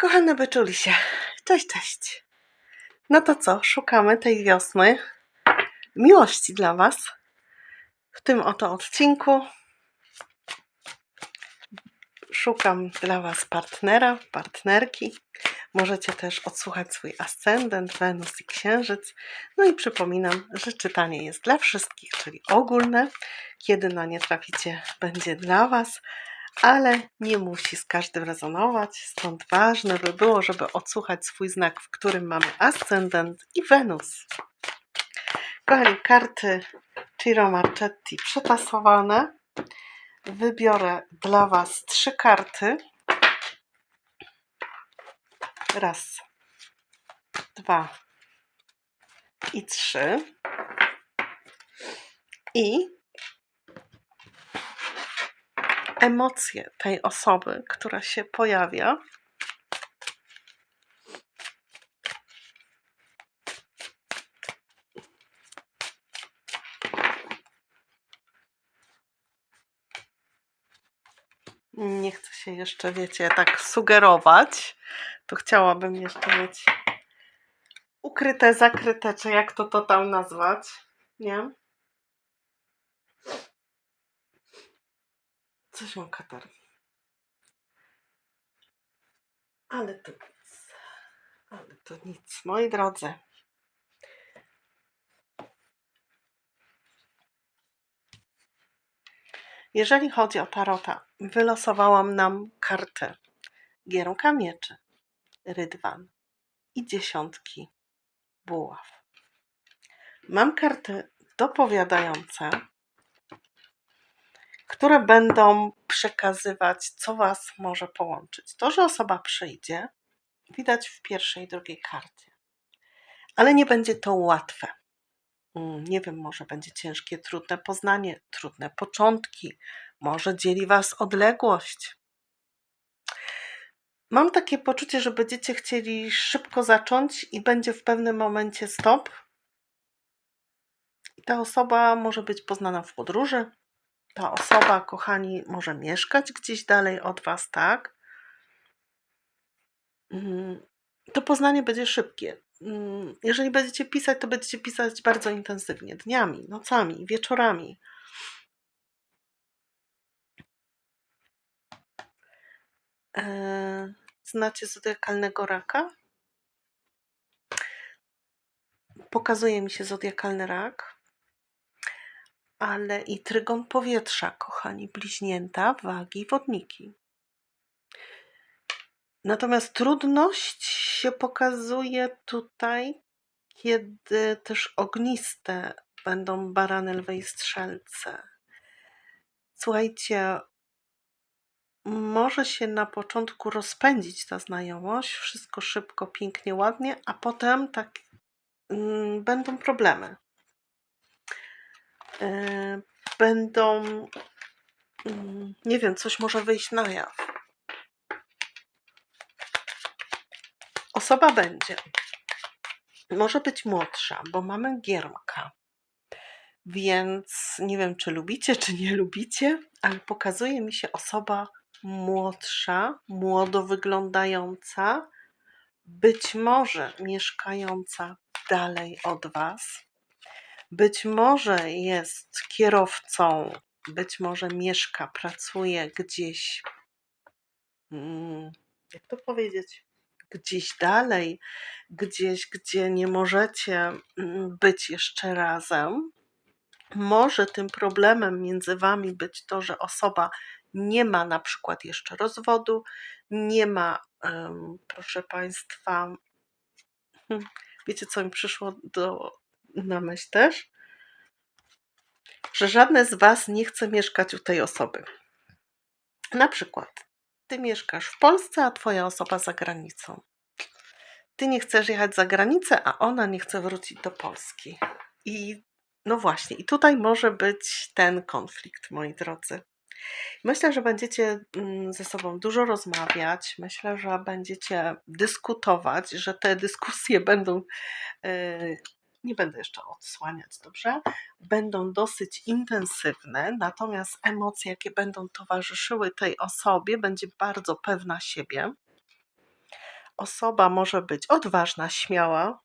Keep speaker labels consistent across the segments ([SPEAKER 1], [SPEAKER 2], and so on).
[SPEAKER 1] Kochane byczulisie, cześć, cześć. No to co, szukamy tej wiosny miłości dla Was. W tym oto odcinku szukam dla Was partnera, partnerki. Możecie też odsłuchać swój ascendent, Wenus i Księżyc. No i przypominam, że czytanie jest dla wszystkich, czyli ogólne. Kiedy na nie traficie, będzie dla Was, ale nie musi z każdym rezonować. Stąd ważne by było, żeby odsłuchać swój znak, w którym mamy ascendent i Wenus. Kochani, karty Ciro Marchetti przetasowane. Wybiorę dla Was trzy karty. Raz, dwa i trzy. I emocje tej osoby, która się pojawia. Nie chcę się jeszcze, wiecie, tak sugerować. To chciałabym jeszcze mieć ukryte, zakryte, czy jak to to tam nazwać, nie? Coś mam katar. Ale to nic. Ale to nic. Moi drodzy. Jeżeli chodzi o tarota, wylosowałam nam kartę Gierłka Mieczy, Rydwan i dziesiątki buław. Mam karty dopowiadające, które będą przekazywać, co Was może połączyć. To, że osoba przyjdzie, widać w pierwszej i drugiej karcie, ale nie będzie to łatwe. Mm, Nie wiem, może będzie ciężkie, trudne poznanie, trudne początki, może dzieli Was odległość. Mam takie poczucie, że będziecie chcieli szybko zacząć i będzie w pewnym momencie stop. I ta osoba może być poznana w podróży, ta osoba, kochani, może mieszkać gdzieś dalej od Was, tak? Mm, To poznanie będzie szybkie. Mm, Jeżeli będziecie pisać, to będziecie pisać bardzo intensywnie, dniami, nocami, wieczorami. Eee, Znacie zodiakalnego raka? Pokazuje mi się zodiakalny rak ale i trygon powietrza, kochani, bliźnięta, wagi, wodniki. Natomiast trudność się pokazuje tutaj, kiedy też ogniste będą barany, lwy i strzelce. Słuchajcie, może się na początku rozpędzić ta znajomość, wszystko szybko, pięknie, ładnie, a potem tak mm, będą problemy. E, będą, mm, nie wiem, coś może wyjść na jaw. Osoba będzie, może być młodsza, bo mamy giermka. Więc nie wiem, czy lubicie, czy nie lubicie, ale pokazuje mi się osoba młodsza, młodo wyglądająca, być może mieszkająca dalej od Was, być może jest kierowcą, być może mieszka, pracuje gdzieś, mm, jak to powiedzieć, gdzieś dalej, gdzieś, gdzie nie możecie mm, być jeszcze razem. Może tym problemem między Wami być to, że osoba nie ma na przykład jeszcze rozwodu, nie ma, proszę Państwa, hmm, wiecie co mi przyszło do, na myśl też? Że żadne z Was nie chce mieszkać u tej osoby. Na przykład, Ty mieszkasz w Polsce, a Twoja osoba za granicą. Ty nie chcesz jechać za granicę, a ona nie chce wrócić do Polski. I no właśnie, i tutaj może być ten konflikt, moi drodzy. Myślę, że będziecie mm, ze sobą dużo rozmawiać, myślę, że będziecie dyskutować, że te dyskusje będą, e, nie będę jeszcze odsłaniać, dobrze? Będą dosyć intensywne, natomiast emocje, jakie będą towarzyszyły tej osobie, będzie bardzo pewna siebie. osoba może być odważna, śmiała,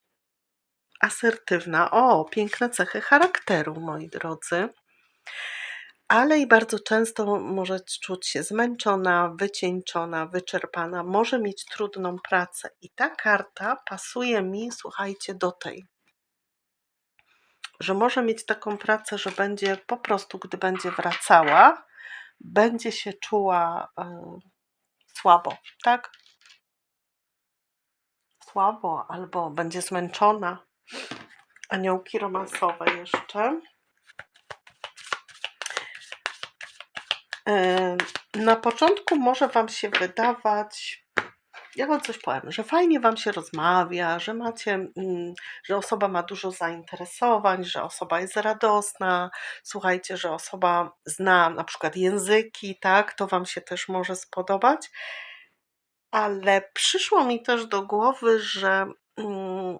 [SPEAKER 1] asertywna. O, piękne cechy charakteru, moi drodzy. Ale i bardzo często może czuć się zmęczona, wycieńczona, wyczerpana, może mieć trudną pracę. I ta karta pasuje mi, słuchajcie, do tej. Że może mieć taką pracę, że będzie po prostu, gdy będzie wracała, będzie się czuła e, słabo, tak? Słabo, albo będzie zmęczona. Aniołki romansowe jeszcze. E, Na początku może Wam się wydawać, ja Wam coś powiem, że fajnie Wam się rozmawia, że macie, mm, że osoba ma dużo zainteresowań, że osoba jest radosna. Słuchajcie, że osoba zna na przykład języki, tak? To Wam się też może spodobać. Ale przyszło mi też do głowy, że mm,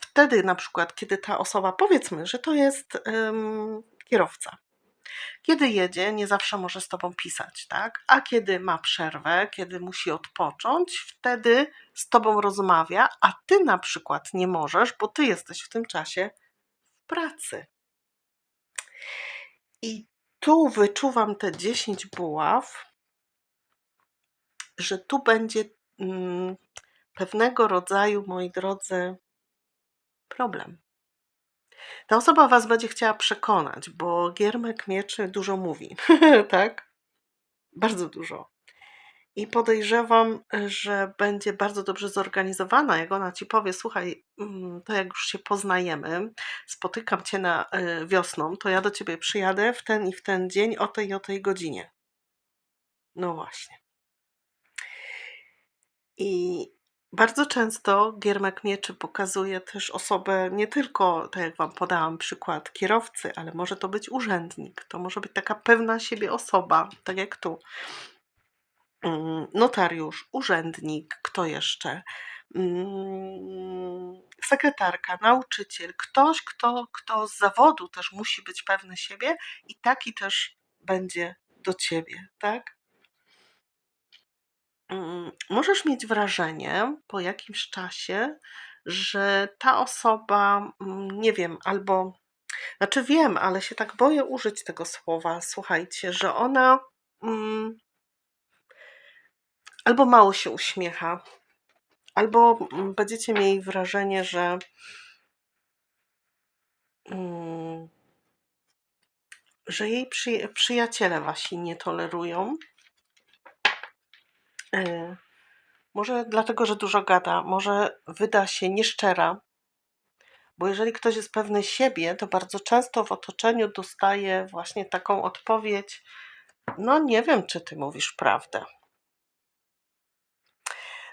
[SPEAKER 1] wtedy na przykład, kiedy ta osoba, powiedzmy, że to jest ym, kierowca, kiedy jedzie, nie zawsze może z tobą pisać, tak? A kiedy ma przerwę, kiedy musi odpocząć, wtedy z tobą rozmawia, a ty na przykład nie możesz, bo ty jesteś w tym czasie w pracy. I tu wyczuwam te 10 buław, że tu będzie mm, pewnego rodzaju, moi drodzy, problem. Ta osoba was będzie chciała przekonać, bo giermek mieczy dużo mówi, tak? Bardzo dużo. I podejrzewam, że będzie bardzo dobrze zorganizowana, jak ona ci powie: Słuchaj, mm, to jak już się poznajemy, spotykam cię na y, wiosną, to ja do ciebie przyjadę w ten i w ten dzień o tej i o tej godzinie. No właśnie. I bardzo często giermek mieczy pokazuje też osobę, nie tylko, tak jak Wam podałam przykład kierowcy, ale może to być urzędnik, to może być taka pewna siebie osoba, tak jak tu. Mm, Notariusz, urzędnik, kto jeszcze? Mm, Sekretarka, nauczyciel, ktoś, kto, kto z zawodu też musi być pewny siebie i taki też będzie do ciebie, tak? Mm, możesz mieć wrażenie po jakimś czasie, że ta osoba, mm, nie wiem, albo, znaczy wiem, ale się tak boję użyć tego słowa, słuchajcie, że ona mm, albo mało się uśmiecha, albo mm, będziecie mieli wrażenie, że mm, że jej przyja- przyjaciele wasi nie tolerują. Y, Może dlatego, że dużo gada, może wyda się nieszczera, bo jeżeli ktoś jest pewny siebie, to bardzo często w otoczeniu dostaje właśnie taką odpowiedź: No, nie wiem, czy ty mówisz prawdę.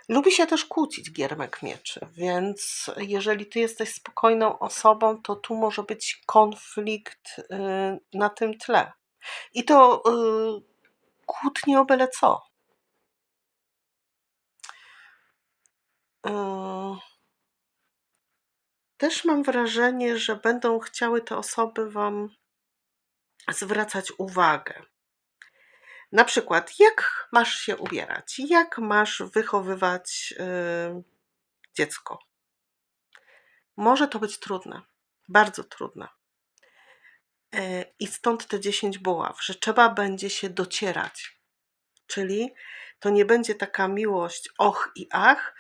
[SPEAKER 1] Lubi się też kłócić giermek mieczy, więc jeżeli ty jesteś spokojną osobą, to tu może być konflikt y, na tym tle. I to y, kłótnie o byle co. Y, Też mam wrażenie, że będą chciały te osoby Wam zwracać uwagę. Na przykład, jak masz się ubierać, jak masz wychowywać y, dziecko. Może to być trudne, bardzo trudne. Y, I stąd te 10 buław, że trzeba będzie się docierać. Czyli to nie będzie taka miłość och i ach,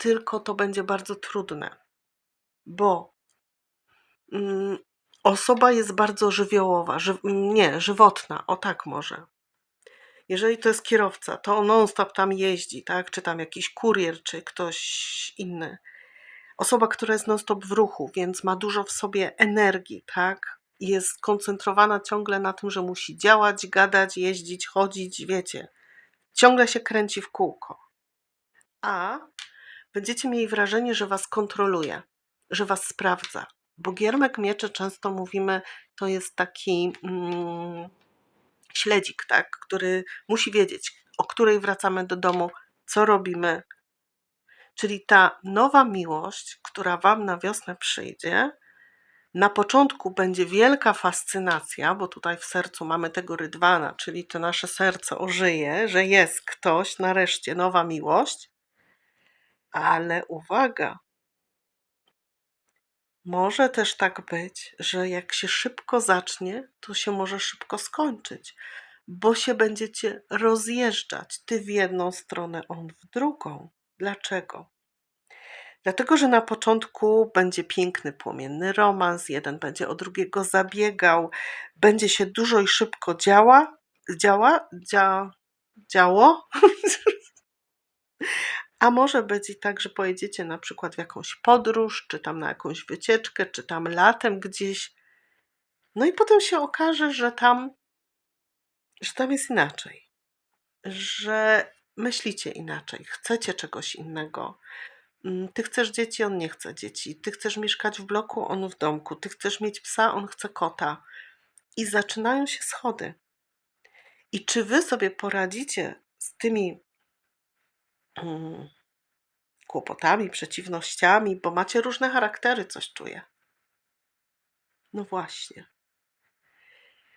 [SPEAKER 1] tylko to będzie bardzo trudne, bo mm, osoba jest bardzo żywiołowa, ży, nie, żywotna, o tak może. Jeżeli to jest kierowca, to on non-stop tam jeździ, tak? Czy tam jakiś kurier, czy ktoś inny. Osoba, która jest non-stop w ruchu, więc ma dużo w sobie energii, tak? Jest skoncentrowana ciągle na tym, że musi działać, gadać, jeździć, chodzić, wiecie. Ciągle się kręci w kółko. A będziecie mieli wrażenie, że was kontroluje, że was sprawdza. Bo giermek mieczy często mówimy, to jest taki mm, śledzik, tak, który musi wiedzieć, o której wracamy do domu, co robimy. Czyli ta nowa miłość, która wam na wiosnę przyjdzie, na początku będzie wielka fascynacja, bo tutaj w sercu mamy tego rydwana, czyli to nasze serce ożyje, że jest ktoś, nareszcie nowa miłość. Ale uwaga, może też tak być, że jak się szybko zacznie, to się może szybko skończyć, bo się będziecie rozjeżdżać. Ty w jedną stronę, on w drugą. Dlaczego? Dlatego, że na początku będzie piękny, płomienny romans, jeden będzie o drugiego zabiegał, będzie się dużo i szybko działa, działa, dzia, działo. A może być i tak, że pojedziecie na przykład w jakąś podróż, czy tam na jakąś wycieczkę, czy tam latem gdzieś. No i potem się okaże, że tam, że tam jest inaczej. Że myślicie inaczej, chcecie czegoś innego. Mm, Ty chcesz dzieci, on nie chce dzieci. Ty chcesz mieszkać w bloku, on w domku. Ty chcesz mieć psa, on chce kota. I zaczynają się schody. I czy wy sobie poradzicie z tymi kłopotami, przeciwnościami, bo macie różne charaktery, coś czuję. No właśnie.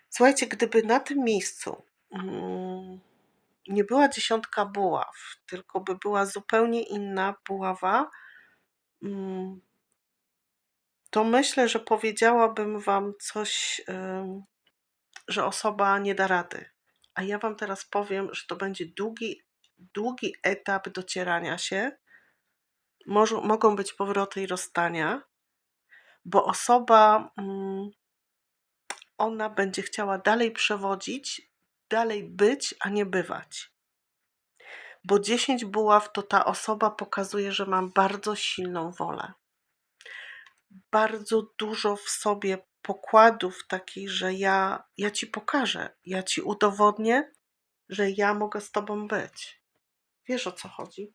[SPEAKER 1] Słuchajcie, gdyby na tym miejscu mm, nie była dziesiątka buław, tylko by była zupełnie inna buława, mm, to myślę, że powiedziałabym Wam coś, że osoba nie da rady. A ja Wam teraz powiem, że to będzie długi, długi etap docierania się. Może, mogą być powroty i rozstania, bo osoba, mm, ona będzie chciała dalej przewodzić, dalej być, a nie bywać. Bo 10 buław to ta osoba pokazuje, że mam bardzo silną wolę. Bardzo dużo w sobie pokładów takich, że ja, ja ci pokażę, ja ci udowodnię, że ja mogę z tobą być. Wiesz o co chodzi?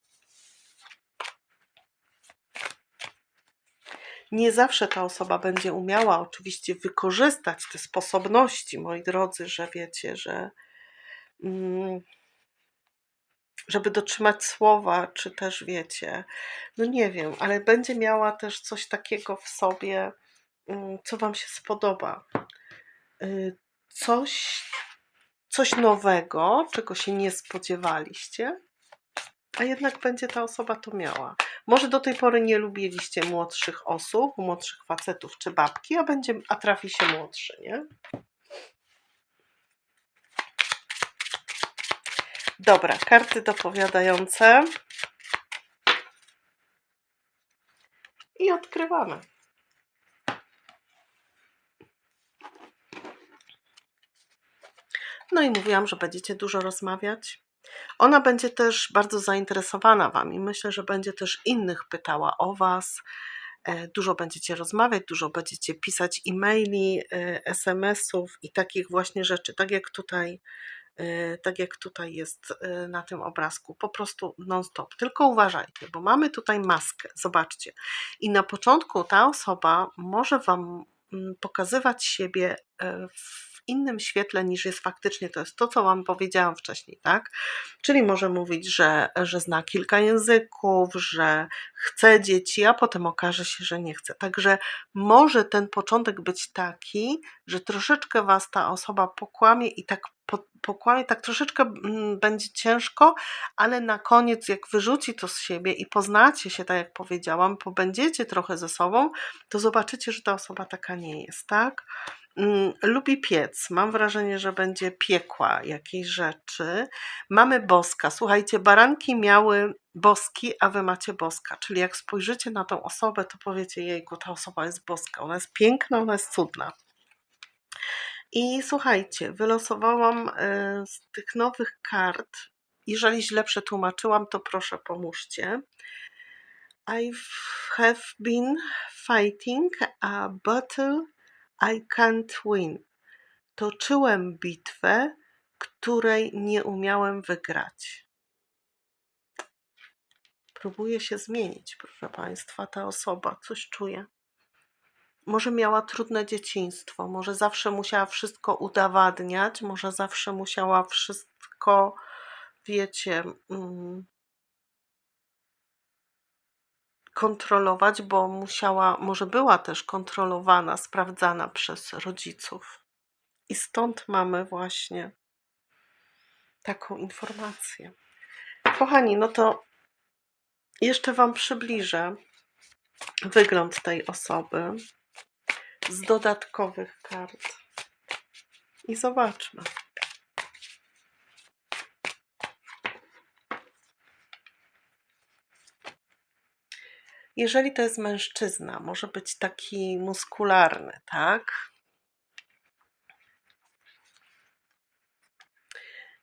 [SPEAKER 1] Nie zawsze ta osoba będzie umiała oczywiście wykorzystać te sposobności, moi drodzy, że wiecie, że mm, żeby dotrzymać słowa, czy też wiecie, no nie wiem, ale będzie miała też coś takiego w sobie, mm, co Wam się spodoba. Y, Coś, coś nowego, czego się nie spodziewaliście, a jednak będzie ta osoba to miała. Może do tej pory nie lubiliście młodszych osób, młodszych facetów czy babki, a, będzie, a trafi się młodszy, nie? Dobra, karty dopowiadające. I odkrywamy. No i mówiłam, że będziecie dużo rozmawiać. Ona będzie też bardzo zainteresowana Wami. Myślę, że będzie też innych pytała o Was. E, Dużo będziecie rozmawiać, dużo będziecie pisać e-maili, e, SMS-ów i takich właśnie rzeczy, tak jak tutaj, e, tak jak tutaj jest na tym obrazku. Po prostu non-stop. Tylko uważajcie, bo mamy tutaj maskę. Zobaczcie. I na początku ta osoba może Wam mm, pokazywać siebie w innym świetle niż jest faktycznie. To jest to, co Wam powiedziałam wcześniej, tak? Czyli może mówić, że, że zna kilka języków, że chce dzieci, a potem okaże się, że nie chce. Także może ten początek być taki, że troszeczkę Was ta osoba pokłamie i tak po, pokłamie, tak troszeczkę mm, będzie ciężko, ale na koniec, jak wyrzuci to z siebie i poznacie się, tak jak powiedziałam, pobędziecie trochę ze sobą, to zobaczycie, że ta osoba taka nie jest, tak? Mm, lubi piec. Mam wrażenie, że będzie piekła jakiejś rzeczy. Mamy boska. Słuchajcie, baranki miały boski, a wy macie boska. Czyli jak spojrzycie na tą osobę, to powiecie, jejku, ta osoba jest boska. Ona jest piękna, ona jest cudna. I słuchajcie, wylosowałam e, z tych nowych kart. Jeżeli źle przetłumaczyłam, to proszę pomóżcie. I have been fighting a battle I can't win. Toczyłem bitwę, której nie umiałem wygrać. Próbuje się zmienić, proszę Państwa, ta osoba, coś czuje. Może miała trudne dzieciństwo, może zawsze musiała wszystko udowadniać, może zawsze musiała wszystko, wiecie, mm, kontrolować, bo musiała, może była też kontrolowana, sprawdzana przez rodziców. I stąd mamy właśnie taką informację. Kochani, no to Jeszcze Wam przybliżę wygląd tej osoby z dodatkowych kart. I zobaczmy. Jeżeli to jest mężczyzna, może być taki muskularny, tak?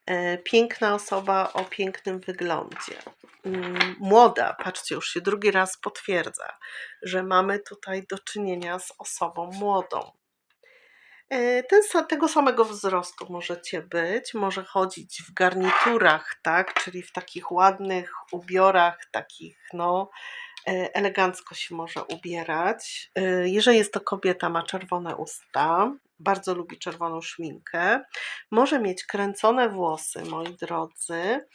[SPEAKER 1] E, Piękna osoba o pięknym wyglądzie. Mm, Młoda, patrzcie, już się drugi raz potwierdza, że mamy tutaj do czynienia z osobą młodą. E, Ten, tego samego wzrostu możecie być, może chodzić w garniturach, tak, czyli w takich ładnych ubiorach, takich no, elegancko się może ubierać. E, Jeżeli jest to kobieta, ma czerwone usta, bardzo lubi czerwoną szminkę, może mieć kręcone włosy, moi drodzy.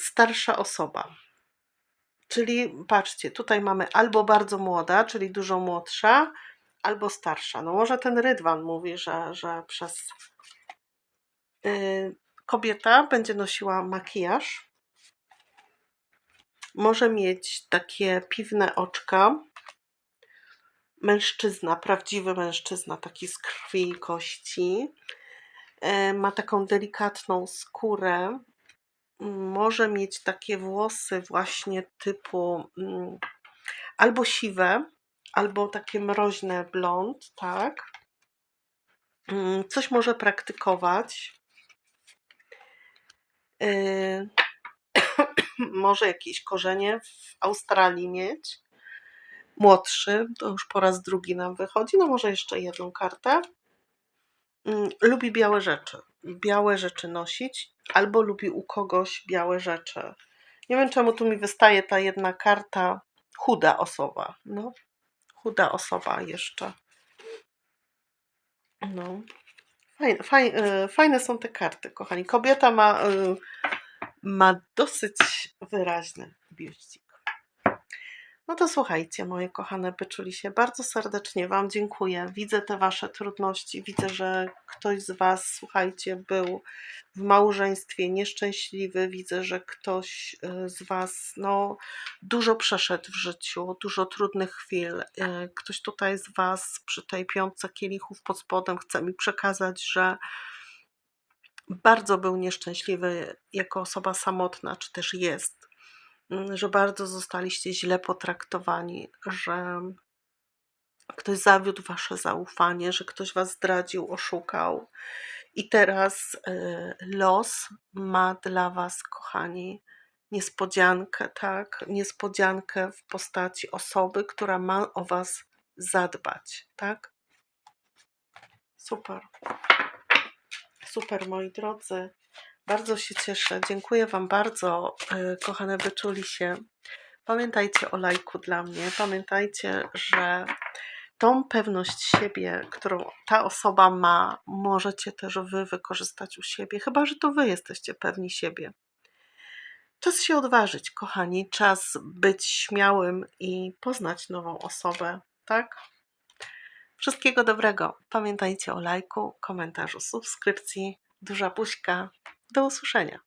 [SPEAKER 1] Starsza osoba. Czyli patrzcie, tutaj mamy albo bardzo młoda, czyli dużo młodsza, albo starsza. No może ten rydwan mówi, że, że przez y, kobieta będzie nosiła makijaż. Może mieć takie piwne oczka. Mężczyzna, prawdziwy mężczyzna, taki z krwi i kości. Y, ma taką delikatną skórę. Może mieć takie włosy właśnie typu mm, albo siwe, albo takie mroźne blond, tak? Mm, Coś może praktykować. Może jakieś korzenie w Australii mieć. Młodszy, to już po raz drugi nam wychodzi. No może jeszcze jedną kartę. Mm, Lubi białe rzeczy. Białe rzeczy nosić, albo lubi u kogoś białe rzeczy. Nie wiem, czemu tu mi wystaje ta jedna karta. Chuda osoba. No, chuda osoba jeszcze. No. Fajne, fajne, fajne są te karty, kochani. Kobieta ma, y, ma dosyć wyraźny biuścik. No to słuchajcie, moje kochane byczuli się, bardzo serdecznie Wam dziękuję. Widzę te Wasze trudności, widzę, że ktoś z Was, słuchajcie, był w małżeństwie nieszczęśliwy, widzę, że ktoś y, z Was, no, dużo przeszedł w życiu, dużo trudnych chwil. Y, Ktoś tutaj z Was przy tej piątce kielichów pod spodem chce mi przekazać, że bardzo był nieszczęśliwy jako osoba samotna, czy też jest, mm, że bardzo zostaliście źle potraktowani, że ktoś zawiódł wasze zaufanie, że ktoś was zdradził, oszukał. I teraz y, los ma dla was, kochani, niespodziankę, tak? Niespodziankę w postaci osoby, która ma o was zadbać, tak? Super. Super, moi drodzy. Bardzo się cieszę. Dziękuję Wam bardzo, e, kochane wyczuli się. Pamiętajcie o lajku dla mnie. Pamiętajcie, że tą pewność siebie, którą ta osoba ma, możecie też Wy wykorzystać u siebie, chyba że to Wy jesteście pewni siebie. Czas się odważyć, kochani. Czas być śmiałym i poznać nową osobę, tak? Wszystkiego dobrego. Pamiętajcie o lajku, komentarzu, subskrypcji. Duża buźka. Do usłyszenia.